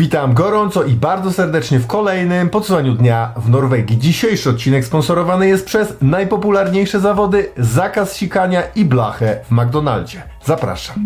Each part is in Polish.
Witam gorąco i bardzo serdecznie w kolejnym podsumowaniu dnia w Norwegii. Dzisiejszy odcinek sponsorowany jest przez najpopularniejsze zawody, zakaz sikania i blachę w McDonaldzie. Zapraszam.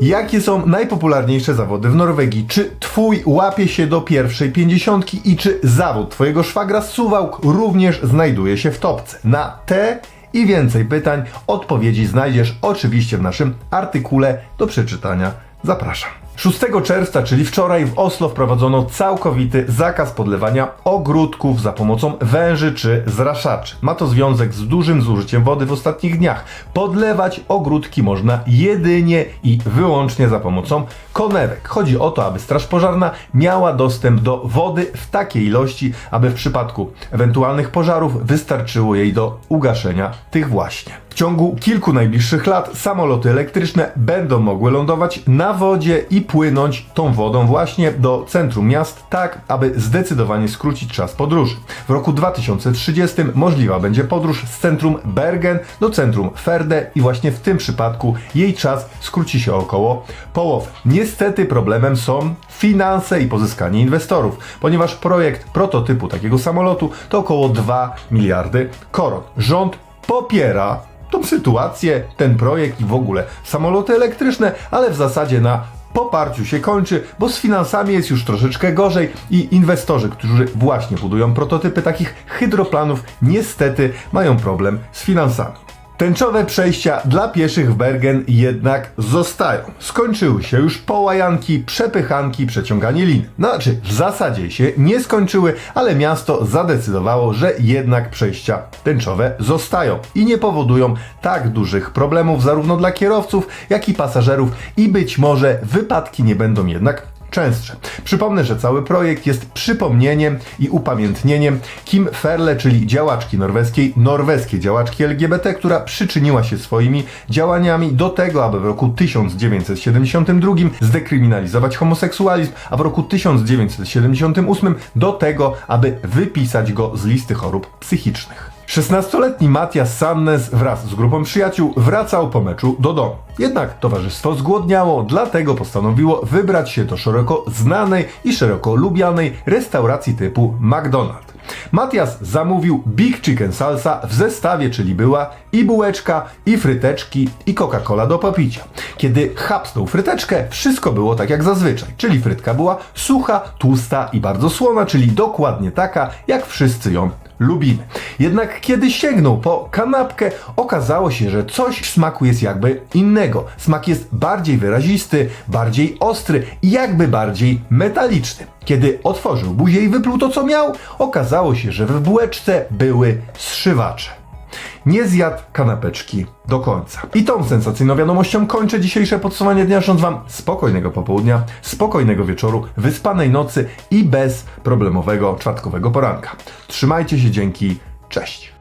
Jakie są najpopularniejsze zawody w Norwegii? Czy twój łapie się do pierwszej pięćdziesiątki i czy zawód twojego szwagra Suwałk również znajduje się w topce? Na te i więcej pytań odpowiedzi znajdziesz oczywiście w naszym artykule do przeczytania. Zapraszam. 6 czerwca, czyli wczoraj w Oslo wprowadzono całkowity zakaz podlewania ogródków za pomocą węży czy zraszaczy. Ma to związek z dużym zużyciem wody w ostatnich dniach. Podlewać ogródki można jedynie i wyłącznie za pomocą konewek. Chodzi o to, aby Straż Pożarna miała dostęp do wody w takiej ilości, aby w przypadku ewentualnych pożarów wystarczyło jej do ugaszenia tych właśnie. W ciągu kilku najbliższych lat samoloty elektryczne będą mogły lądować na wodzie i płynąć tą wodą właśnie do centrum miast, tak aby zdecydowanie skrócić czas podróży. W roku 2030 możliwa będzie podróż z centrum Bergen do centrum Ferde i właśnie w tym przypadku jej czas skróci się około połowy. Niestety problemem są finanse i pozyskanie inwestorów, ponieważ projekt prototypu takiego samolotu to około 2 miliardy koron. Rząd popiera sytuację, ten projekt i w ogóle samoloty elektryczne, ale w zasadzie na poparciu się kończy, bo z finansami jest już troszeczkę gorzej i inwestorzy, którzy właśnie budują prototypy takich hydroplanów, niestety mają problem z finansami. Tęczowe przejścia dla pieszych w Bergen jednak zostają. Skończyły się już połajanki, przepychanki, przeciąganie lin. Znaczy, w zasadzie się nie skończyły, ale miasto zadecydowało, że jednak przejścia tęczowe zostają i nie powodują tak dużych problemów zarówno dla kierowców, jak i pasażerów i być może wypadki nie będą jednak częstsze. Przypomnę, że cały projekt jest przypomnieniem i upamiętnieniem Kim Ferle, czyli działaczki norweskiej, norweskiej działaczki LGBT, która przyczyniła się swoimi działaniami do tego, aby w roku 1972 zdekryminalizować homoseksualizm, a w roku 1978 do tego, aby wypisać go z listy chorób psychicznych. 16-letni Matias Sannes wraz z grupą przyjaciół wracał po meczu do domu. Jednak towarzystwo zgłodniało, dlatego postanowiło wybrać się do szeroko znanej i szeroko lubianej restauracji typu McDonald's. Matias zamówił Big Chicken Salsa w zestawie, czyli była i bułeczka, i fryteczki, i Coca-Cola do popicia. Kiedy chapsnął fryteczkę, wszystko było tak jak zazwyczaj, czyli frytka była sucha, tłusta i bardzo słona, czyli dokładnie taka, jak wszyscy ją lubimy. Jednak kiedy sięgnął po kanapkę, okazało się, że coś w smaku jest jakby innego. Smak jest bardziej wyrazisty, bardziej ostry i jakby bardziej metaliczny. Kiedy otworzył buzię i wypluł to, co miał, okazało się, że w bułeczce były zszywacze. Nie zjadł kanapeczki do końca. I tą sensacyjną wiadomością kończę dzisiejsze podsumowanie dnia, życząc Wam spokojnego popołudnia, spokojnego wieczoru, wyspanej nocy i bezproblemowego czwartkowego poranka. Trzymajcie się, dzięki, cześć!